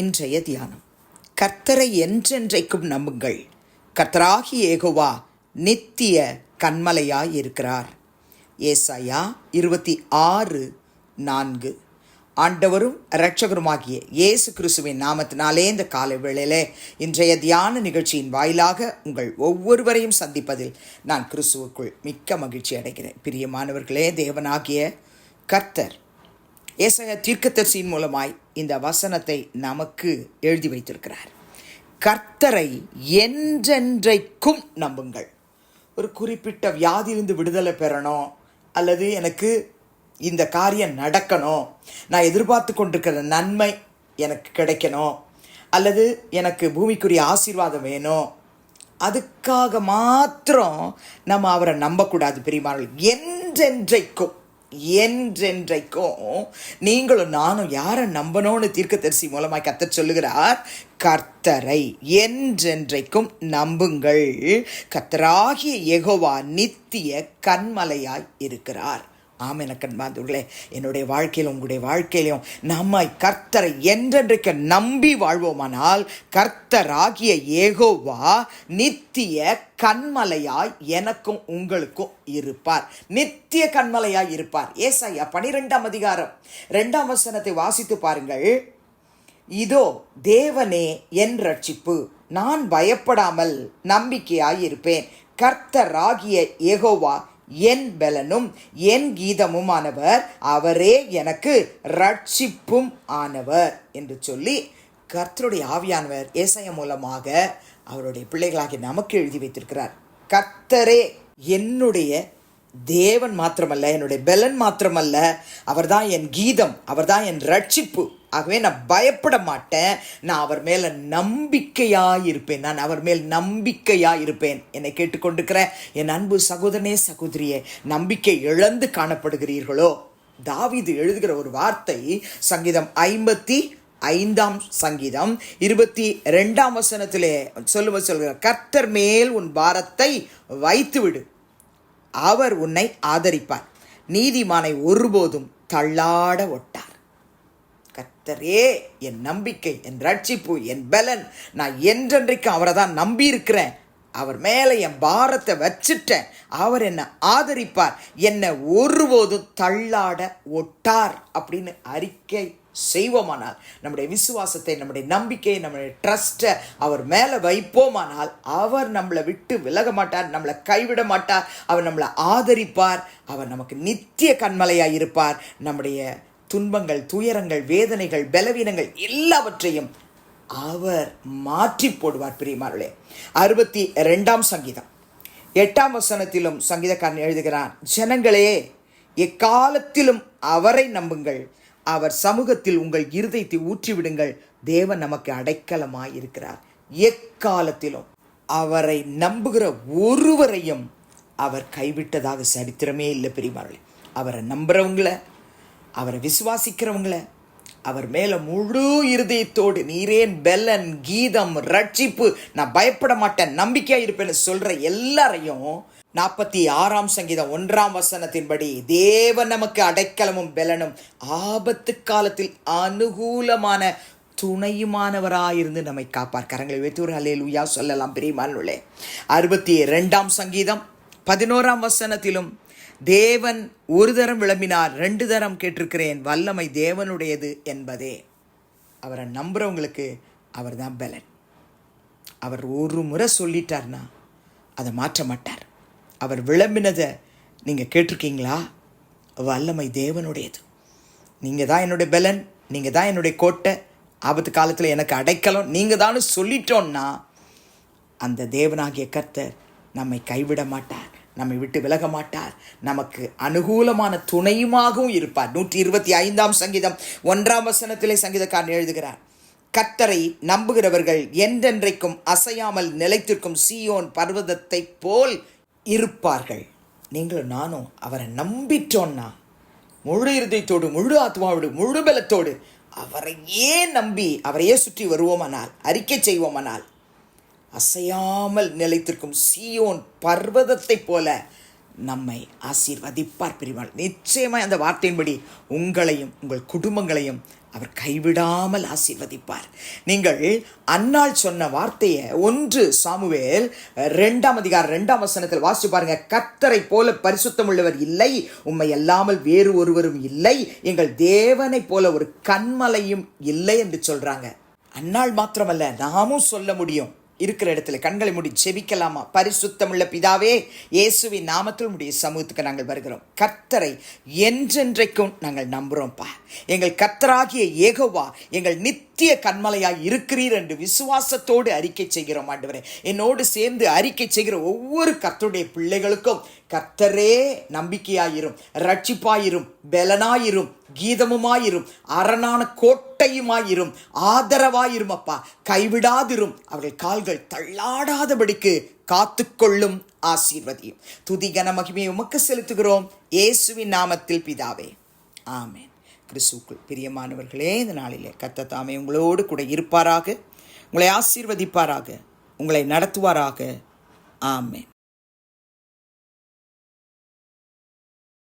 இன்றைய தியானம். கர்த்தரை என்றென்றைக்கும் நம்புங்கள். கர்த்தராகி ஏகோவா நித்திய கண்மலையாய் இருக்கிறார் ஏசாயா இருபத்தி ஆறு நான்கு. ஆண்டவரும் இரட்சகருமாகிய இயேசு கிறிஸ்துவின் நாமத்தினாலே இந்த காலை வேளையிலே இன்றைய தியான நிகழ்ச்சியின் வாயிலாக உங்கள் ஒவ்வொருவரையும் சந்திப்பதில் நான் கிறிஸ்துவுக்குள் மிக்க மகிழ்ச்சி அடைகிறேன். பிரியமானவர்களே தேவனாகிய கர்த்தர் ஏசாயா தீர்க்கதரிசியின் மூலமாய் இந்த வசனத்தை நமக்கு எழுதி வைத்திருக்கிறார். கர்த்தரை என்றென்றைக்கும் நம்புங்கள். ஒரு குறிப்பிட்ட வியாதியிலிருந்து விடுதலை பெறணும் அல்லது எனக்கு இந்த காரியம் நடக்கணும் நான் எதிர்பார்த்து கொண்டிருக்கிற நன்மை எனக்கு கிடைக்கணும் அல்லது எனக்கு பூமிக்குரிய ஆசீர்வாதம் வேணும் அதுக்காக மாத்திரம் நம்ம அவரை நம்பக்கூடாது பெரியமார்கள் என்றென்றைக்கும். என்றென்றைக்கும் நீங்களும் நானும் யாரை நம்பணும்னு தீர்க்கதரிசி மூலமாக கத்த சொல்லுகிறார்? கர்த்தரை. என்றென்றைக்கும் நம்புங்கள். கர்த்தராகிய எகோவா நித்திய கண்மலையாய் இருக்கிறார். ஆம் எனக்கு அன்பாந்தவர்களே என்னுடைய வாழ்க்கையிலும் உங்களுடைய வாழ்க்கையிலும் நம்மை கர்த்தரை என்றென்றைக்கு நம்பி வாழ்வோமானால் கர்த்தராகிய ஏகோவா நித்திய கண்மலையாய் எனக்கும் உங்களுக்கும் இருப்பார். நித்திய கண்மலையாய் இருப்பார். ஏசாயா பனிரெண்டாம் அதிகாரம் ரெண்டாம் வசனத்தை வாசித்து பாருங்கள். இதோ தேவனே என் ரட்சிப்பு நான் பயப்படாமல் நம்பிக்கையாய் இருப்பேன். கர்த்தராகிய ஏகோவா என் பலனும் என் கீதமும் ஆனவர் அவரே எனக்கு ரட்சிப்பும் ஆனவர் என்று சொல்லி கர்த்தருடைய ஆவியானவர் ஏசாய மூலமாக அவருடைய பிள்ளைகளாகி நமக்கு எழுதி வைத்திருக்கிறார். கர்த்தரே என்னுடைய தேவன் மாத்திரமல்ல என்னுடைய பெலன் மாத்திரமல்ல அவர்தான் என் கீதம் அவர்தான் என் ரட்சிப்பு ஆகவே நான் பயப்பட மாட்டேன் நான் அவர் மேலே நம்பிக்கையாக இருப்பேன் நான் அவர் மேல் நம்பிக்கையாக இருப்பேன் என்னை கேட்டுக்கொண்டிருக்கிற என் அன்பு சகோதரனே சகோதரியே நம்பிக்கை இழந்து காணப்படுகிறீர்களோ? தாவிது எழுதுகிற ஒரு வார்த்தை சங்கீதம் ஐம்பத்தி ஐந்தாம் சங்கீதம் இருபத்தி ரெண்டாம் வசனத்திலே சொல்லுவ சொல்கிறார் கர்த்தர் மேல் உன் பாரத்தை வைத்துவிடு. அவர் உன்னை ஆதரிப்பார். நீதிமானை ஒருபோதும் தள்ளாட ஒட்டார். கர்த்தரே என் நம்பிக்கை என் ரட்சிப்பு என் பலன். நான் என்றென்றைக்கும் அவரை தான் நம்பி இருக்கிறேன் அவர் மேலே என் பாரத்தை வச்சுட்டேன். அவர் என்னை ஆதரிப்பார். என்னை ஒருபோதும் தள்ளாட ஒட்டார் அப்படின்னு அறிக்கை செய்வோமானால் நம்முடைய விசுவாசத்தை நம்முடைய நம்பிக்கையை நம்முடைய ட்ரஸ்ட்டை அவர் மேலே வைப்போமானால் அவர் நம்மளை விட்டு விலக மாட்டார் நம்மளை கைவிட மாட்டார் அவர் நம்மளை ஆதரிப்பார் அவர் நமக்கு நித்திய கண்மலையாக இருப்பார் நம்முடைய துன்பங்கள் துயரங்கள் வேதனைகள் பலவீனங்கள் எல்லாவற்றையும் அவர் மாற்றி போடுவார் பிரியமார்களே அறுபத்தி ரெண்டாம் சங்கீதம். எட்டாம் வசனத்திலும் சங்கீதக்காரன் எழுதுகிறான் ஜனங்களே எக்காலத்திலும் அவரை நம்புங்கள். அவர் சமூகத்தில் உங்கள் இருதயத்தை ஊற்றிவிடுங்கள். தேவன் நமக்கு அடைக்கலமாய் இருக்கிறார் எக்காலத்திலும் அவரை நம்புகிற ஒருவரையும் அவர் கைவிட்டதாக சரித்திரமே இல்லை பெரியமார்களே அவரை நம்புறவங்கள அவரை விசுவாசிக்கிறவங்கள அவர் மேலே முழு இருதயத்தோடு நீரேன் பெலன் கீதம் ரட்சிப்பு நான் பயப்பட மாட்டேன் நம்பிக்கையாக இருப்பேன்னு சொல்கிற எல்லாரையும் நாற்பத்தி ஆறாம் சங்கீதம் ஒன்றாம் வசனத்தின்படி தேவன் நமக்கு அடைக்கலமும் பெலனும் ஆபத்து காலத்தில் அனுகூலமான துணையுமானவராயிருந்து நம்மை காப்பார் கரங்களை வைத்து ஒரு சொல்லலாம் பிரியமானுள்ளே அறுபத்தி ரெண்டாம் சங்கீதம் பதினோராம் வசனத்திலும் தேவன் ஒரு தரம் விளம்பினார் ரெண்டு தரம் கேட்டிருக்கிறேன். வல்லமை தேவனுடையது என்பதே. அவரை நம்புகிறவங்களுக்கு அவர் தான் பலன். அவர் ஒரு முறை சொல்லிட்டார்னா அதை மாற்ற மாட்டார். அவர் விளம்பினதை நீங்கள் கேட்டிருக்கீங்களா? வல்லமை தேவனுடையது. நீங்கள் தான் என்னுடைய பலன் நீங்கள் தான் என்னுடைய கோட்டை. ஆபத்து காலத்தில் எனக்கு அடைக்கலம். நீங்கள் தான் சொல்லிட்டோன்னா அந்த தேவனாகிய கர்த்தர் நம்மை கைவிட மாட்டார். நம்மை விட்டு விலக மாட்டார் நமக்கு அனுகூலமான துணையுமாகவும் இருப்பார். நூற்றி இருபத்தி ஐந்தாம் சங்கீதம் ஒன்றாம் வசனத்திலே சங்கீதக்காரன் எழுதுகிறார். கத்தரை நம்புகிறவர்கள் என்றென்றைக்கும் அசையாமல் நிலைத்திருக்கும் சீயோன் பர்வதத்தை போல் இருப்பார்கள். நீங்களும் நானும் அவரை நம்பிட்டோன்னா முழு இருதயத்தோடு முழு ஆத்மாவோடு முழு பலத்தோடு அவரையே நம்பி அவரையே சுற்றி வருவோமானால் அறிக்கை செய்வோமானால் அசையாமல் நிலைத்திருக்கும் சீயோன் பர்வதத்தைப் போல நம்மை ஆசீர்வதிப்பார் பிரிவாள். நிச்சயமாக அந்த வார்த்தையின்படி உங்களையும் உங்கள் குடும்பங்களையும் அவர் கைவிடாமல் ஆசீர்வதிப்பார். நீங்கள் அன்னாள் சொன்ன வார்த்தையை ஒன்று சாமுவேல் ரெண்டாம் அதிகாரம் ரெண்டாம் வசனத்தில் வாசிச்சு பாருங்க. கத்தரை போல பரிசுத்தம் உள்ளவர் இல்லை உண்மை அல்லாமல் வேறு ஒருவரும் இல்லை எங்கள் தேவனைப் போல ஒரு கண்மலையும் இல்லை என்று சொல்றாங்க. அன்னாள் மாத்திரமல்ல நாமும் சொல்ல முடியும். இருக்கிற இடத்துல கண்களை மூடி செபிக்கலாமா பரிசுத்தமுள்ள பிதாவே இயேசுவின் நாமத்தில் உடைய சமூகத்துக்கு நாங்கள் வருகிறோம். கர்த்தரை என்றென்றைக்கும் நாங்கள் நம்புகிறோம்ப்பா எங்கள் கர்த்தராகிய ஏகோவா எங்கள் நித்திய கண்மலையாய் இருக்கிறீர் என்று விசுவாசத்தோடு அறிக்கை செய்கிறோம் ஆண்டவரே. என்னோடு சேர்ந்து அறிக்கை செய்கிற ஒவ்வொரு கர்த்தருடைய பிள்ளைகளுக்கும் கர்த்தரே நம்பிக்கையாயிரும் ரட்சிப்பாயிரும் பலனாயிரும் கீதமுமாயிரும் அரணான கோட்டையுமாயிரும் ஆதரவாயிரும் அப்பா. கைவிடாதிரும் அவர்கள் கால்கள் தள்ளாடாதபடிக்கு காத்துக்கொள்ளும் ஆசீர்வதியும். துதிகன மகிமையை உமக்கு செலுத்துகிறோம். இயேசுவின் நாமத்தில் பிதாவே. ஆமேன். கிறிஸ்துக்குள் பிரியமானவர்களே இந்த நாளிலே கத்த தாமே உங்களோடு கூட இருப்பாராக உங்களை ஆசீர்வதிப்பாராக உங்களை நடத்துவாராக. ஆமேன்.